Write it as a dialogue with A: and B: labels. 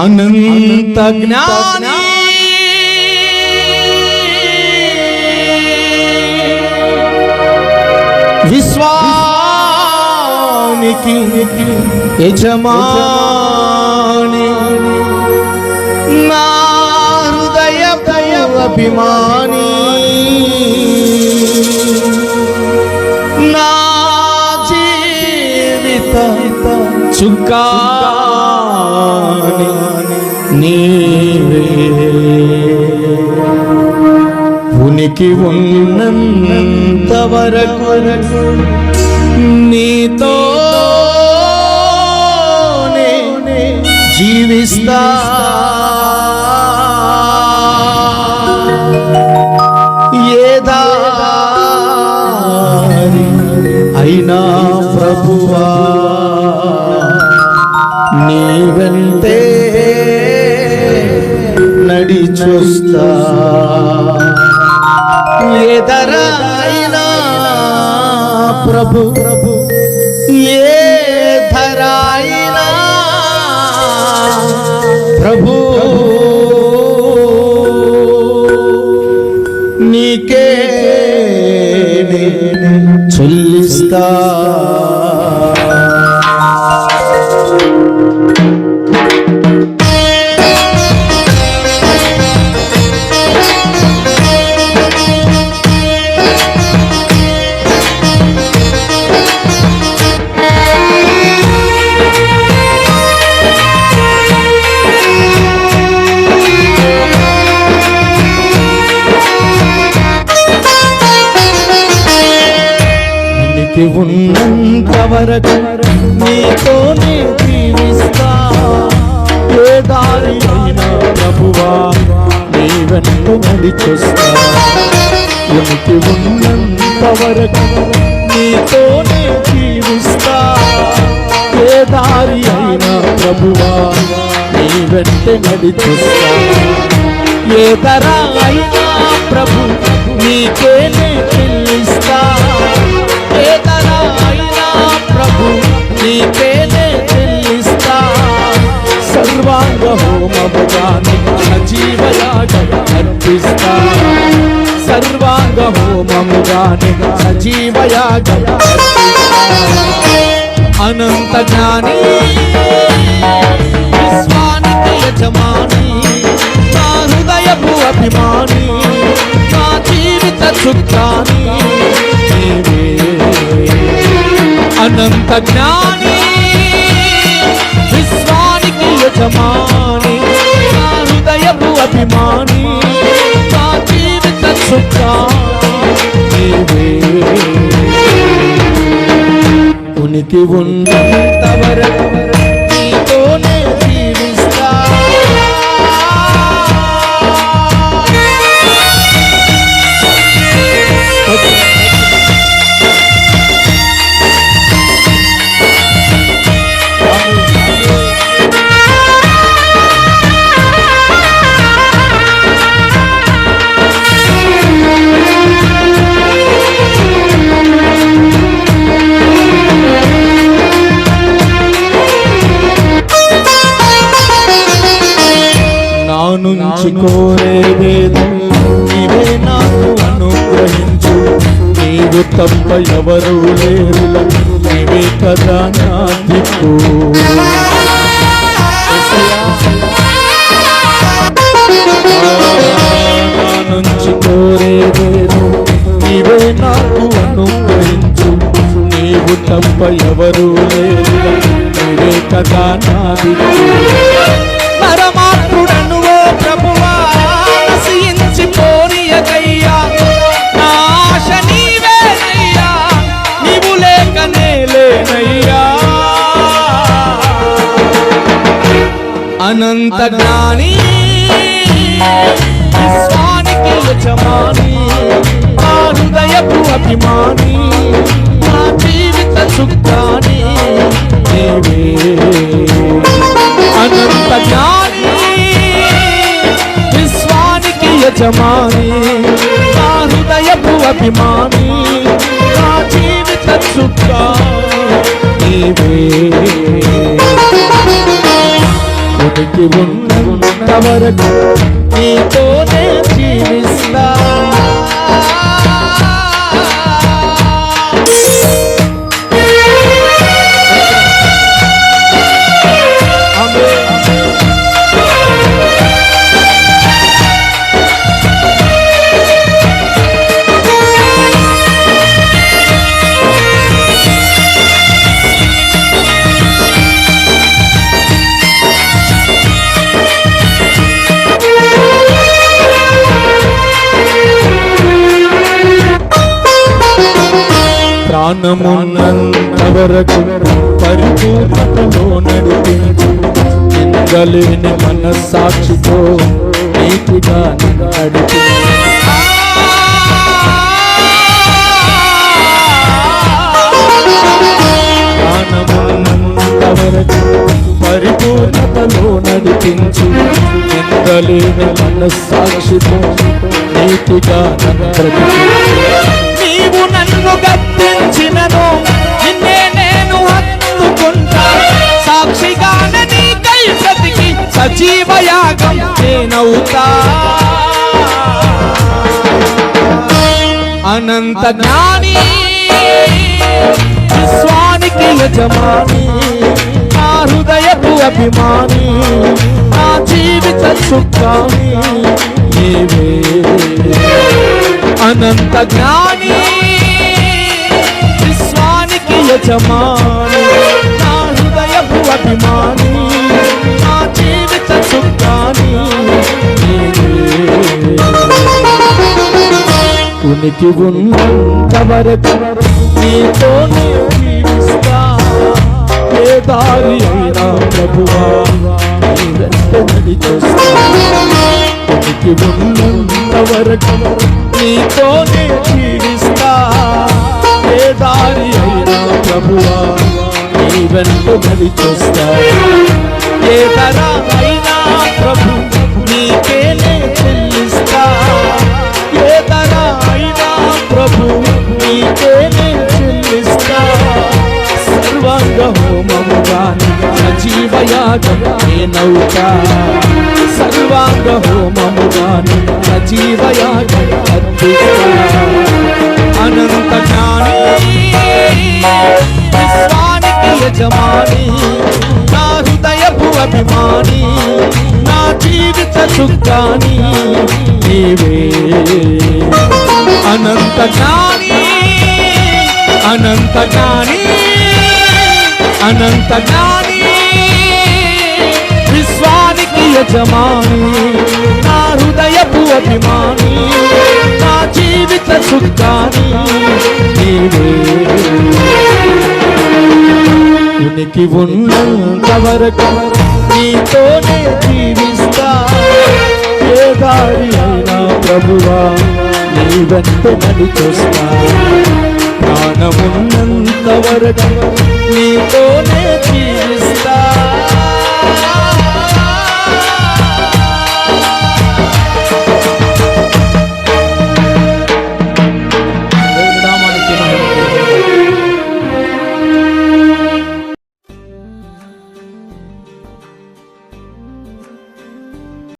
A: అనంత జ్ఞాని. విశ్వానికి యజమాని. నా హృదయ అభిమాని. చుక్కాని నీవే. ఉనికి ఉన్నంత వరకు నీతో జీవిస్తా. ఏదా అయినా చూస్తా. ఎదరైనా ప్రభు ప్రభు. ఏ ధరాయినా ప్రభు. బ్రతికి ఉన్నంత వరకు నీతోనే జీవిస్తా. ఏ దారి అయినా ప్రభువా నీ వెంట నడిచొస్తా. ఉనికి ఉన్నంత వరకు నీతోనే జీవిస్తా. ఏ దారి అయినా ప్రభువా నీ వెంట నడిచొస్తా. ఏ ధర అయినా ప్రభు నీకేనే సజీవయాగం. అనంత జ్ఞాని విశ్వానికి యజమాని నా హృదయపు అభిమాని నా జీవిత చుక్కాని అనంత జ్ఞాని విశ్వానికి యజమాని నా హృదయపు అభిమాని నా జీవిత చుక్కాని నీవే. ఉనికి ఉన్నంత నా నుంచి కోరేదేదో నీవే నాకు అనుగ్రహించు. నీవు తప్ప ఎవరు లేరు. నీవే కదా నా దిక్కు. నా నుంచి కోరేదేదో నీవే నాకు అనుగ్రహించు. నీవు తప్ప ఎవరు లేరు. నీవే కదా నా దిక్కు. అనంత జ్ఞాని విశ్వానికి యజమాని నా హృదయపు అభిమాని నా జీవిత సుఖాని అనంత జ్ఞాని విశ్వానికి యజమాని నా హృదయపు అభిమాని ఉనికి ఉన్నంత వరకు నీతో ప్రాణమున్నంత వరకు పరిపూర్ణతలో నడిపించు నిందలేని మనస్సాక్షితో నీతిగా నడిపి ప్రాణమున్నంత వరకు పరిపూర్ణతలో నడిపించు నిందలేని మనస్సాక్షితో నీతిగా నడిపించు నీవు నన్ను గద్దించినను నిన్నే నేను హత్తుకుంటా. సాక్షిగాన నీ కై సతికి సజీవయాగం నేనవుతా అనంత జ్ఞాని విశ్వానికి యజమాని నా హృదయపు అభిమాని నా జీవిత సుఖాని నీవే. అనంత జ్ఞాని యజమాని నా హృదయపు అభిమాని నా జీవిత సుఖాని ఉనికి ఉన్నంత వరకు నీతోనే జీవిస్తా. ఏ దారి అయినా ప్రభువా నీ వెంట ఉనికి ఉన్నంత వరకు నీతోనే జీవిస్తా. నీ వెంట ఏ ధర అయినా ప్రభు నీకేనే చెల్లిస్తా. ఏ ధర అయినా ప్రభు నీకేనే చెల్లిస్తా. సర్వాంగ హోమముగా సజీవయాగం నేనవుతా సర్వాంగ హోమముగా సజీవయాగం అర్పిస్తా అనంత జ్ఞాని. యజమాని నా హృదయపు అభిమాని నా జీవిత సుఖాని నీవే. అనంత జ్ఞాని అనంత జ్ఞాని అనంత జ్ఞాని విశ్వానికి యజమాని నా హృదయపు అభిమాని నా జీవిత సుఖాని నీవే. ఉనికి ఉన్నంత వరకు నీతోనే జీవిస్తా. ఏ దారి అయినా ప్రభువా నీ వెంట నడిచొస్తా ప్రాణమున్నంత వరకు నీతోనే జీవిస్తా.